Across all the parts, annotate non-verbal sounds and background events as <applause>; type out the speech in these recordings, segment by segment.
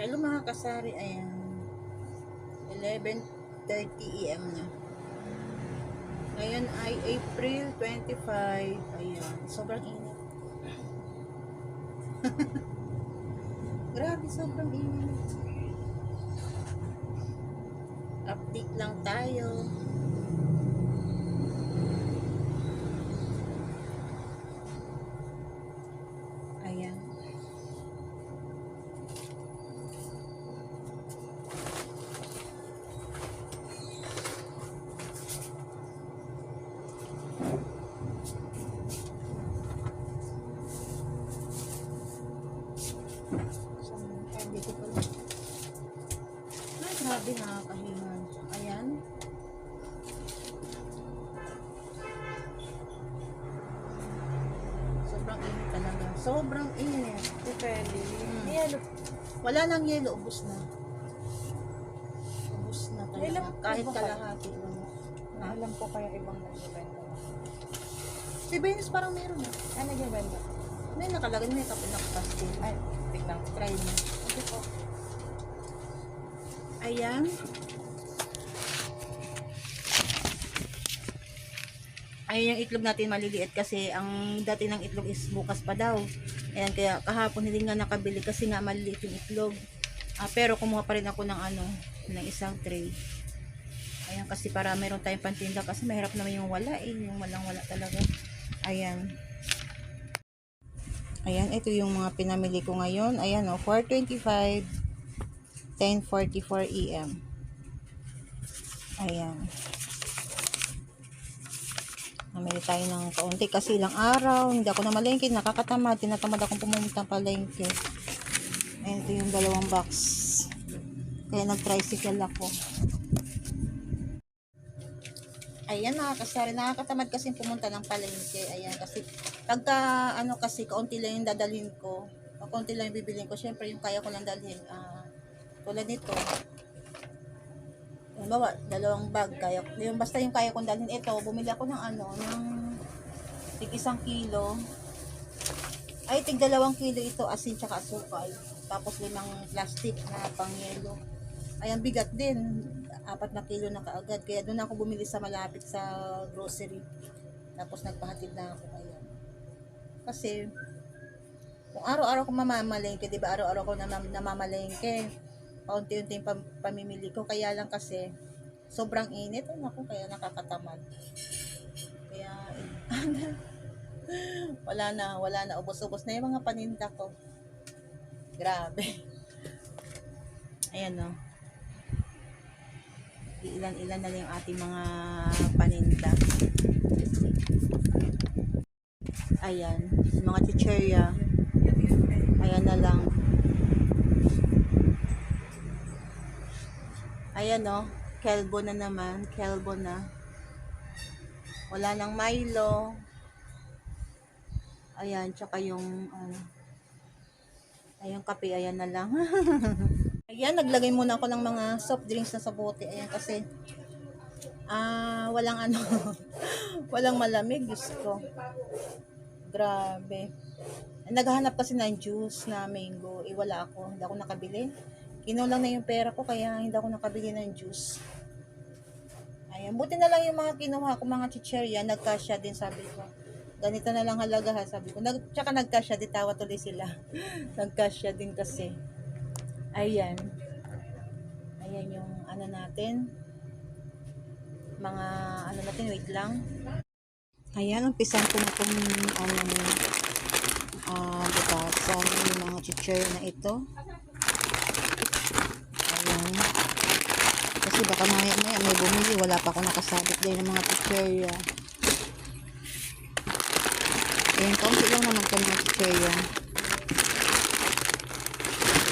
Hello mga kasari, ayan. 11.30 AM na. Ngayon ay April 25. Ayan, sobrang init. <laughs> Grabe, sobrang init. Update lang tayo. Sobrang init. Depende. Mm. Yelo. Wala nang yelo, ubos na. Ubos na talaga. Ilang Kahit kalahati lang. Ah. Alam ko kaya ibang nagbibenta. Si Venus parang meron na. Ano nagbibenta? May nakalagay, may kapinakapastil. Ay, tignan. Try mo. Ito po. Ayan. Ayan yung itlog natin maliliit kasi ang dati ng itlog is bukas pa daw. Ayan, kaya kahapon hindi nga nakabili kasi nga maliliit yung itlog. Ah, pero kumuha pa rin ako ng ano, ng isang tray. Ayan, kasi para meron tayong pantinda kasi mahirap naman yung wala eh, yung walang wala talaga. Ayan. Ayan, ito yung mga pinamili ko ngayon. Ayan o, 425 10.44 EM. Ayan. Namili tayo ng kaunti kasi ilang araw. Hindi ako na malengke. Nakakatamad. Tinatamad akong pumunta palengke. Ayan, ito yung dalawang box. Kaya nag-tricycle ako. Ayan, nakakasari. Nakakatamad kasi pumunta ng palengke. Ayan, kasi pagka, ano kasi, kaunti lang yung dadalhin ko. Kaunti lang yung bibilin ko. Siyempre, yung kaya ko lang dalhin. Ah, tulad nito. Halimbawa, dalawang bag. Kaya, yung basta yung kaya kong dalhin. Ito, bumili ako ng ano, ng tig isang kilo. Ay, tig dalawang kilo ito, asin tsaka asukal. Tapos limang plastic na pangyelo. Ay, ang bigat din. Apat na kilo na kaagad. Kaya doon ako bumili sa malapit sa grocery. Tapos nagpahatid na ako. Ayan. Kasi, kung araw-araw ko mamamalengke, di ba araw-araw ko nam- namamalengke, paunti-unti pam- pamimili ko. Kaya lang kasi, sobrang init. Ano ako, kaya nakakatamad. Kaya, <laughs> wala na, wala na. Ubos-ubos na yung mga paninda ko. Grabe. Ayan o. Ilan-ilan na lang yung ating mga paninda. Ayan. Mga chicherya. Ayan na lang. Ayan o. Kelbo na naman. Kelbo na. Wala nang Milo. Ayan. Tsaka yung ano. Ayan kape. Ayan na lang. <laughs> Ayan. Naglagay muna ako ng mga soft drinks na sa bote. Ayan kasi ah walang ano. <laughs> walang malamig. Diyos ko. Grabe. Naghahanap kasi ng juice na mango. Eh, wala ako. Hindi ako nakabili. Kinulang na yung pera ko kaya hindi ako nakabili ng juice. Ayan. Buti na lang yung mga kinuha ko, mga chicherya, nagkasya din sabi ko. Ganito na lang halaga ha, sabi ko. Nag, tsaka nagkasya, di tawa tuloy sila. <laughs> nagkasya din kasi. Ayan. Ayan yung ano natin. Mga ano natin, wait lang. Ayan, umpisan ko na itong ano, ah, butasan yung mga chicher na ito. Ayan. Kasi baka mamaya maya may bumili, wala pa ako nakasabit din ng mga chicherya. Ayan, kaunti lang naman ito mga chicherya.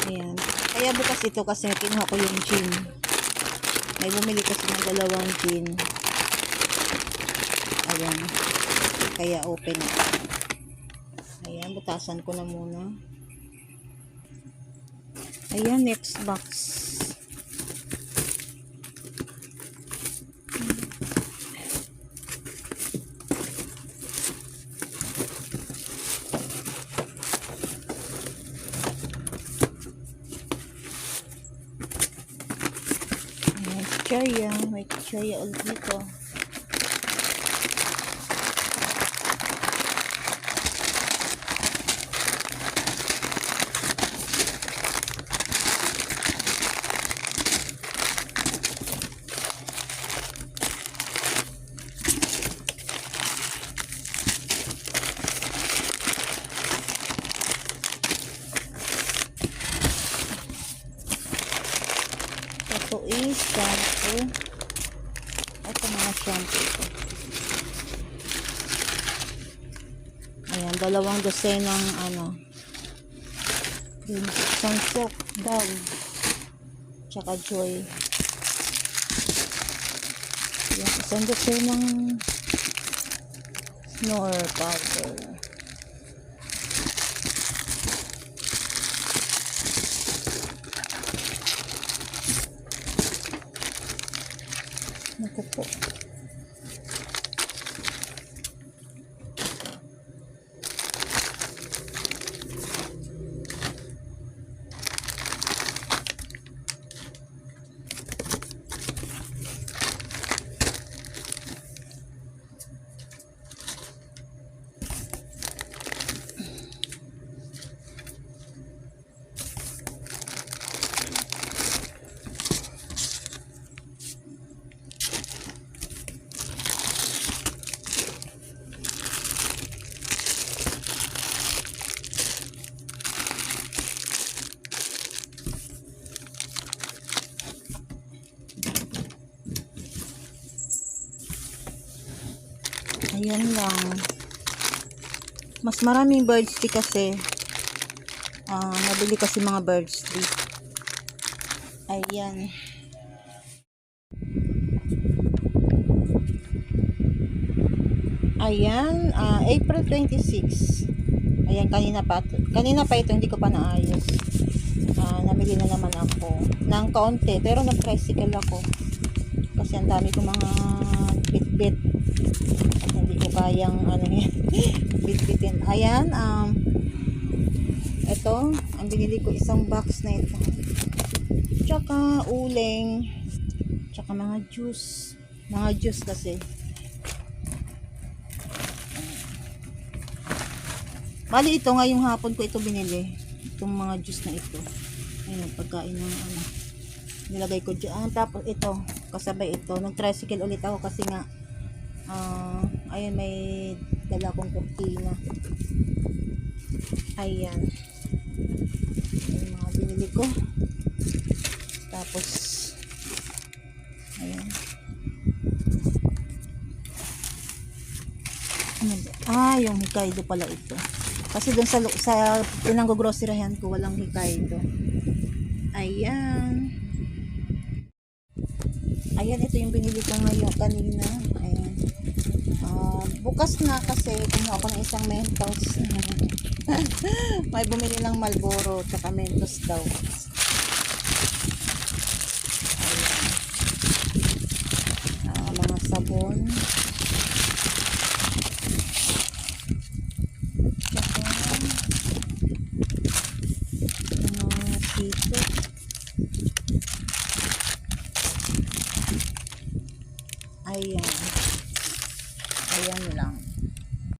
Ayan. Kaya bukas ito kasi kinuha ko yung gin. May bumili kasi ng dalawang gin. Ayan. Kaya open. Ayan, butasan ko na muna. Ayan, next box. Chichirya. May chichirya ulit dito. Ito is shampoo. Ito mga shampoo ko. Ayan, dalawang dosenang ano. Yun, Isang soap, dog. Tsaka joy. Yan, isang dosenang snore powder. Naku po. Ayan lang. Mas maraming birds tea kasi. Ah, nabili kasi mga birds tea. Ayan. Ayan, ah, April 26. Ayan, kanina pa. Kanina pa ito, hindi ko pa naayos. Ah, namili na naman ako ng kaunti, pero nag-tricycle ako. Kasi ang dami ko mga bit-bit hindi ko kayang ano yan, <laughs> bitbitin. Ayan, um, ito, ang binili ko isang box na ito. Tsaka uling, tsaka mga juice. Mga juice kasi. Bali ito, ngayong hapon ko ito binili. Itong mga juice na ito. Ayun, pagkain ng ano. Nilagay ko dyan. Tapos ito, kasabay ito. Nag-tricycle ulit ako kasi nga ah ayun may dala kong kurtina. Ayan. Yung mga binili ko. Tapos ayan. Ah yung Hokkaido pala ito. Kasi dun sa, sa pinang groceryhan ko walang Hokkaido. Ayan. Ayan, ito yung binili ko ngayon kanina. Bukas na kasi kumuha ako ng isang Mentos. <laughs> May bumili ng Marlboro tsaka Mentos daw. Ayan. Ah, mga sabon.